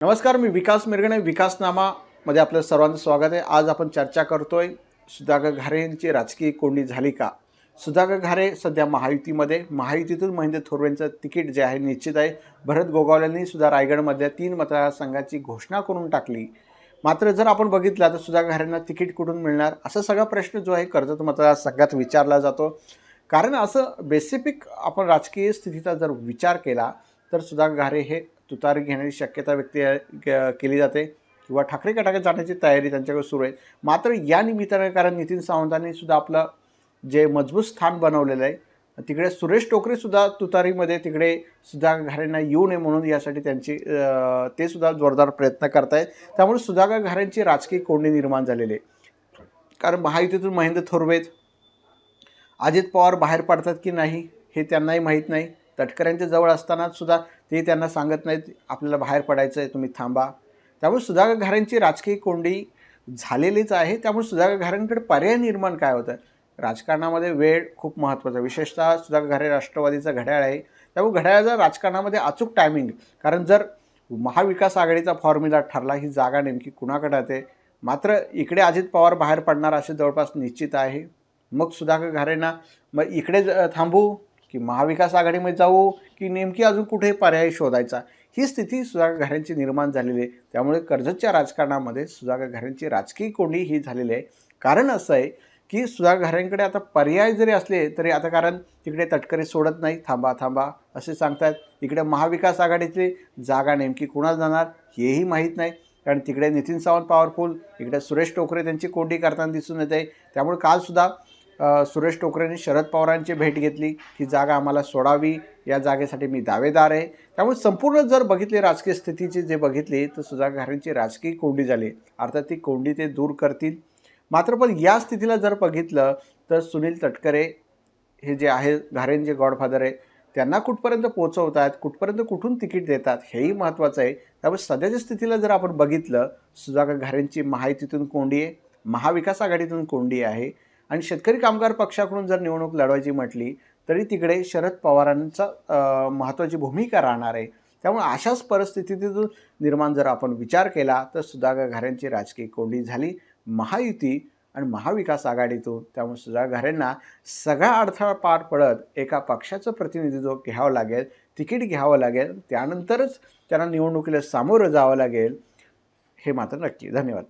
नमस्कार मी विकास मिरगणे विकासनामामध्ये आपलं सर्वांचं स्वागत आहे. आज आपण चर्चा करतोय सुधाकर घारे यांची राजकीय कोंडी झाली का? सुधाकर घारे सध्या महायुतीमध्ये. महायुतीतून महेंद्र थोरवेंचं तिकीट जे आहे निश्चित आहे. भरत गोगावल्यांनी सुद्धा रायगडमधल्या तीन मतदारसंघाची घोषणा करून टाकली. मात्र जर आपण बघितलं तर सुधाकर घारेंना तिकीट कुठून मिळणार? असा सगळा प्रश्न जो आहे कर्जत मतदारसंघात विचारला जातो. कारण असं बेसिफिक आपण राजकीय स्थितीचा जर विचार केला तर सुधाकर घारे हे तुतारी घेण्याची शक्यता व्यक्त केली जाते किंवा ठाकरे गटाकडे जाण्याची तयारी त्यांच्याकडे सुरू आहे. मात्र या निमित्तानं कारण नितीन सावंतांनी सुद्धा आपलं जे मजबूत स्थान बनवलेलं आहे तिकडे सुरेश टोकरे सुद्धा तुतारीमध्ये तिकडे सुधाकर घारेंना येऊ नये म्हणून यासाठी त्यांची ते सुद्धा जोरदार प्रयत्न करतायत. त्यामुळे सुधाकर घारेंची राजकीय कोंडी निर्माण झालेली आहे. कारण महायुतीतून महेंद्र थोरवेत अजित पवार बाहेर पडतात की नाही हे त्यांनाही माहीत नाही. तटकऱ्यांच्या जवळ असताना सुद्धा ते त्यांना सांगत नाहीत आपल्याला बाहेर पडायचं आहे तुम्ही थांबा. त्यामुळे सुधाकर घारेंची राजकीय कोंडी झालेलीच आहे. त्यामुळे सुधाकर घारेंकडे पर्याय निर्माण काय होतं? राजकारणामध्ये वेळ खूप महत्त्वाचा. आहे. विशेषतः सुधाकर घारे राष्ट्रवादीचा घड्याळ आहे. त्यामुळे घड्याळाचा राजकारणामध्ये अचूक टायमिंग कारण जर महाविकास आघाडीचा फॉर्म्युला ठरला ही जागा नेमकी कुणाकडे आहे मात्र इकडे अजित पवार बाहेर पडणार असे जवळपास निश्चित आहे. मग सुधाकर घारेंना मग इकडे ज- थांबू? की महाविकास आघाडीमध्ये जाऊ की नेमकी अजून कुठे पर्याय शोधायचा? ही स्थिती सुधाकर घरांची निर्माण झालेली आहे. त्यामुळे कर्जतच्या राजकारणामध्ये सुधाकर घरांची राजकीय कोंडी ही झालेली आहे. कारण असं आहे की सुधाकर घरांकडे आता पर्याय जरी असले तरी आता कारण तिकडे तटकरे सोडत नाही. थांबा थांबा असे सांगतात. इकडे महाविकास आघाडीतली जागा नेमकी कुणाला जाणार हेही माहीत नाही. कारण तिकडे नितीन सावंत पॉवरफुल इकडे सुरेश टोकरे त्यांची कोंडी करताना दिसून येते. त्यामुळे कालसुद्धा सुरेश टोकरेंनी शरद पवारांची भेट घेतली. ही जागा आम्हाला सोडावी. या जागेसाठी मी दावेदार आहे. त्यामुळे संपूर्ण जर बघितली राजकीय स्थितीची जे बघितली तर सुधाकर घारेंची राजकीय कोंडी झाली. अर्थात ती कोंडी ते दूर करतील. मात्र पण या स्थितीला जर बघितलं तर सुनील तटकरे हे जे आहे घारेंचे गॉडफादर आहे त्यांना कुठपर्यंत पोचवतात कुठपर्यंत कुठून तिकीट देतात हेही महत्त्वाचं आहे. त्यामुळे सध्याच्या स्थितीला जर आपण बघितलं सुधाकर घारेंची महायुतीतून कोंडी आहे महाविकास आघाडीतून कोंडी आहे आणि शेतकरी कामगार पक्षाकडून जर निवडणूक लढवायची म्हटली तरी तिकडे शरद पवारांचा महत्त्वाची भूमिका राहणार आहे. त्यामुळे अशाच परिस्थितीतून निर्माण जर आपण विचार केला तर सुधाकर घाऱ्यांची राजकीय कोंडी झाली महायुती आणि महाविकास आघाडीतून. त्यामुळे सुधाकर घाऱ्यांना सगळा अडथळा पार पडत एका पक्षाचं प्रतिनिधित्व घ्यावं लागेल तिकीट घ्यावं लागेल त्यानंतरच त्यांना निवडणुकीला सामोरं जावं लागेल हे मात्र नक्की. धन्यवाद.